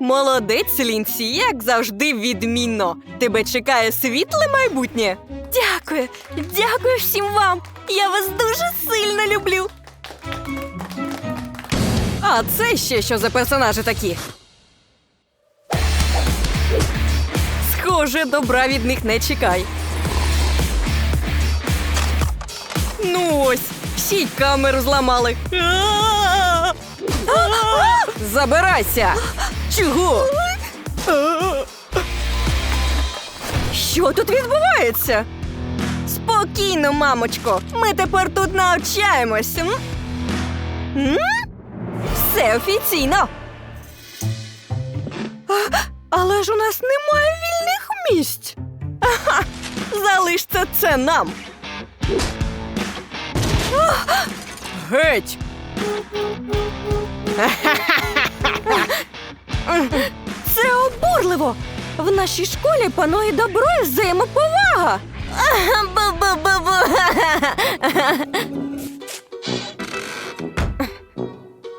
Молодець, Лінсі, як завжди відмінно. Тебе чекає світле майбутнє. Дякую, дякую всім вам. Я вас дуже сильно люблю. А це ще що за персонажі такі? Схоже, добра від них не чекай. Ну ось, всі й камеру зламали. Забирайся! Чого? Що тут відбувається? Спокійно, мамочко. Ми тепер тут навчаємось. М? М? Все офіційно. А, Але ж у нас немає вільних місць. Ага, залиш це це нам. А, Геть! Це обурливо. В нашій школі панує добро і взаємоповага. Бу-бу-бу-бу.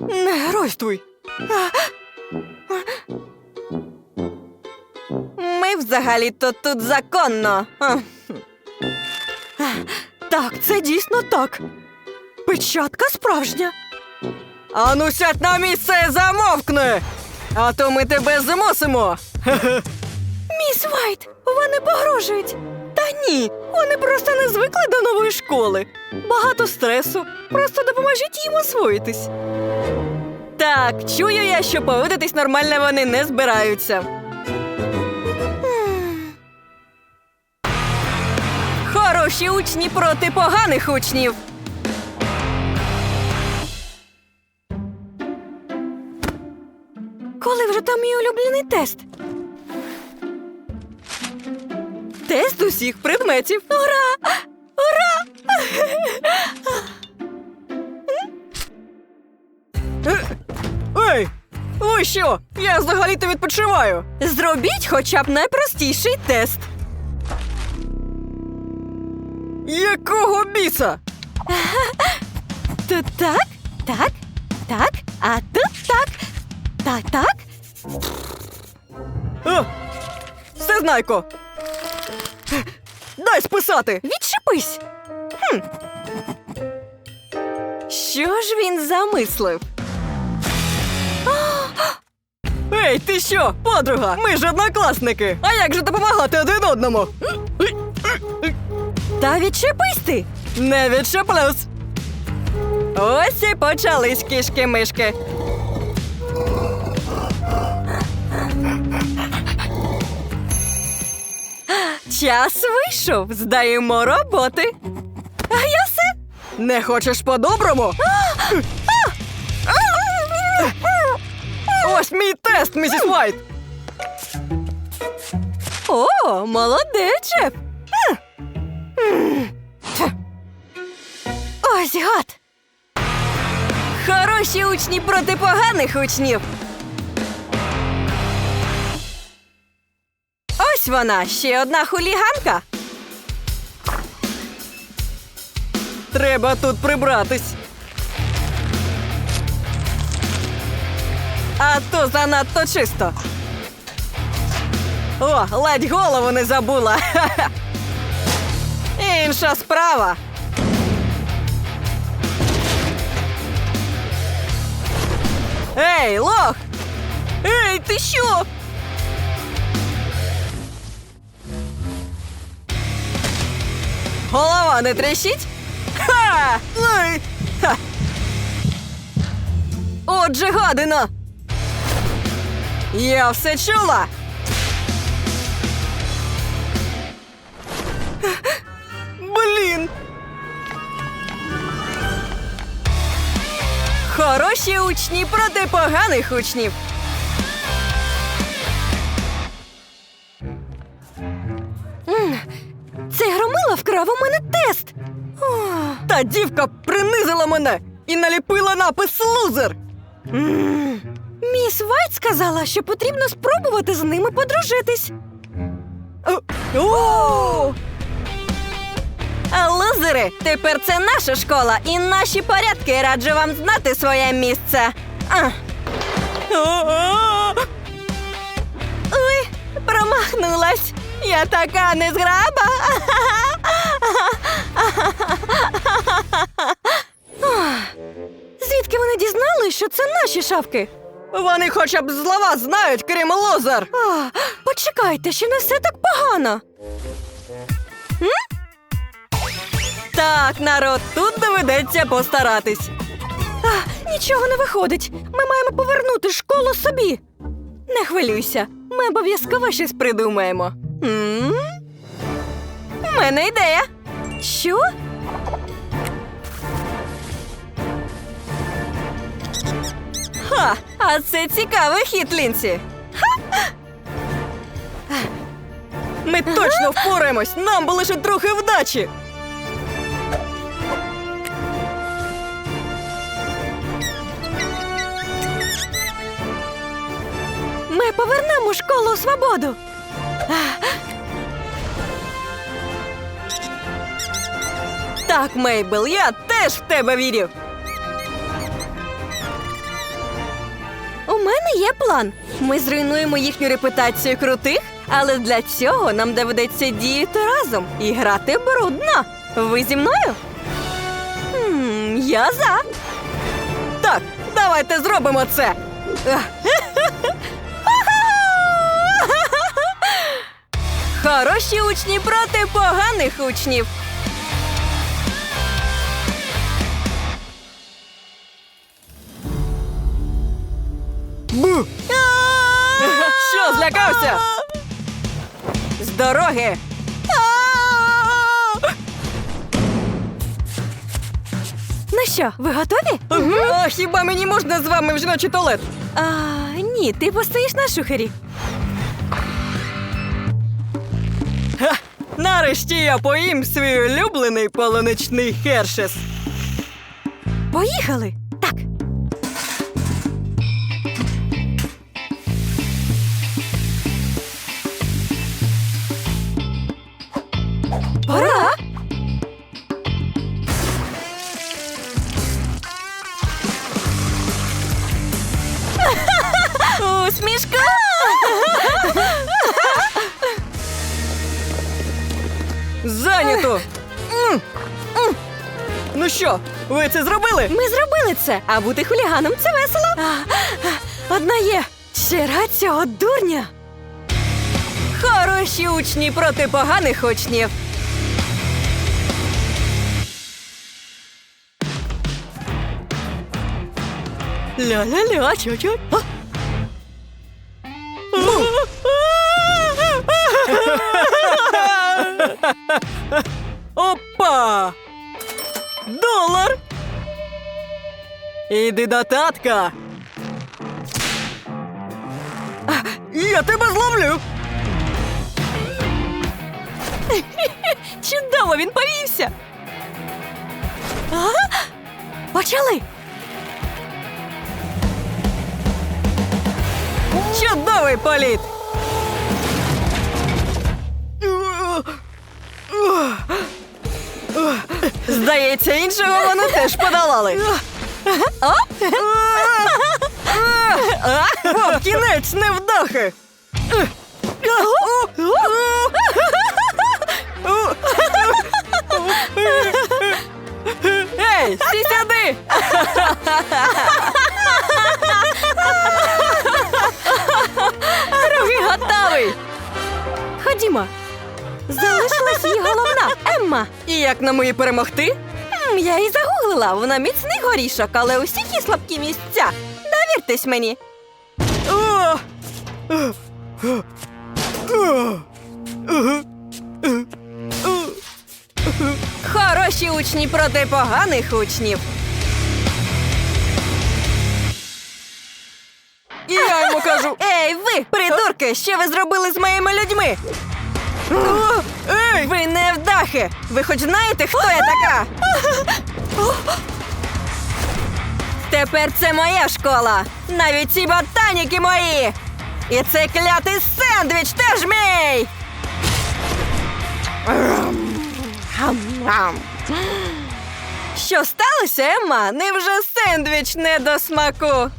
Не геройствуй. Ми взагалі-то тут законно. Так, це дійсно так. Печатка справжня. Ану сядь на місце і замовкни! А то ми тебе змусимо. Міс Вайт, вони погрожують. Та ні, вони просто не звикли до нової школи. Багато стресу. Просто допоможіть їм освоїтись. Так, чую я, що поводитись нормально вони не збираються. Хороші учні проти поганих учнів. Коли вже там мій улюблений тест? Тест усіх предметів. Ура! Ура! Ей! Ви що? Я взагалі-то відпочиваю. Зробіть хоча б найпростіший тест. Якого біса? Тут так, так, так, а тут так. Так, так. О, Всезнайко! Дай списати! Відчепись! Хм. Що ж він замислив? Ей, ти що, подруга? Ми ж однокласники! А як же допомагати один одному? Та відчепись ти! Не відчеплюсь! Ось і почались кішки-мишки. Час вийшов, здаємо роботи. А я все. Не хочеш по-доброму? Ось мій тест, місіс Вайт. О, молодець, Джеф. Ось гад. Хороші учні проти поганих учнів. Ось вона, ще одна хуліганка. Треба тут прибратись. А то занадто чисто. О, ледь голову не забула. Інша справа. Ей, лох! Ей, ти що? Не трещить? Ха! Ха! Отже, гадина! Я все чула! Блін! Хороші учні проти поганих учнів. вкрав у мене тест. Та дівка принизила мене і наліпила напис лузер. Міс Вайт сказала, що потрібно спробувати з ними подружитись. Е, е, лузери, тепер це наша школа і наші порядки. Раджу вам знати своє місце. Ой, промахнулась. Я така незграба. шавки? Вони хоча б зла знають, крім лозер. А, почекайте, ще не все так погано. М? Так, народ, тут доведеться постаратись. А, нічого не виходить. Ми маємо повернути школу собі. Не хвилюйся, ми обов'язково щось придумаємо. м У мене ідея. Що? Ха! А це цікавий хід, Лінсі. Ми точно впораємось! Нам би лише трохи вдачі! Ми повернемо школу свободу. Так, Мейбл, я теж в тебе вірю. Є план. Ми зруйнуємо їхню репутацію крутих, але для цього нам доведеться діяти разом і грати брудно. Ви зі мною? Хм, я за. Так, давайте зробимо це. Хороші учні проти поганих учнів. Бу! Що, злякався? З дороги! Ну що, ви готові? А хіба мені можна з вами в жіночий туалет? А, ні, ти постоїш на шухері. Ха, нарешті я поїм свій улюблений полуничний хершес. Поїхали! Усмішка! Зайнято! Ну що, ви це зробили? Ми зробили це, а бути хуліганом це весело. Одна є черга цього дурня. Хороші учні проти поганих учнів. Ля-ля-ля, чуть-чуть. Іди до татка. Я тебе зловлю. Чудово, він повівся. А? Почали. Чудовий політ! Здається, іншого вони теж подолали. О? Кінець невдахи! Ей, всі сюди! Другий готовий! Ходімо. Залишилась її головна Емма. І як нам її перемогти? М, Я її загуглила. Вона міцний горішок, але усіх її слабкі місця. Довіртесь мені. Хороші учні проти поганих учнів. І я йому кажу: Ей, ви, придурки, що ви зробили з моїми людьми? Ей! Ви невдахи! Ви хоч знаєте, хто я така? Тепер це моя школа. Навіть ці ботаніки мої. І цей клятий сендвіч теж мій. Що сталося, Емма? Невже сендвіч не до смаку?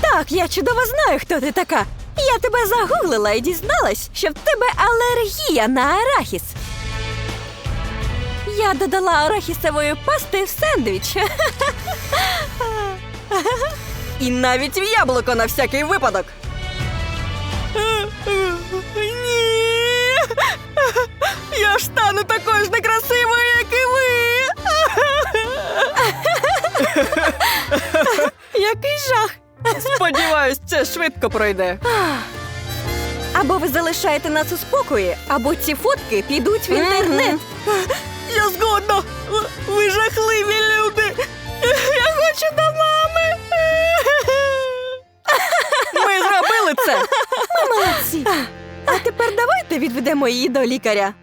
Так, я чудово знаю, хто ти така. Я тебе загуглила і дізналась, що в тебе алергія на арахіс. Я додала арахісової пасти в сендвіч. І навіть в яблуко на всякий випадок. Ні. Я ж стану такою ж некрасивою, як і ви. Який жах. Сподіваюсь, це швидко пройде. Або ви залишаєте нас у спокої, або ці фотки підуть в інтернет. Я згодна. Ви жахливі люди. Я хочу до мами. Ми зробили це. Ми молодці. А тепер давайте відведемо її до лікаря.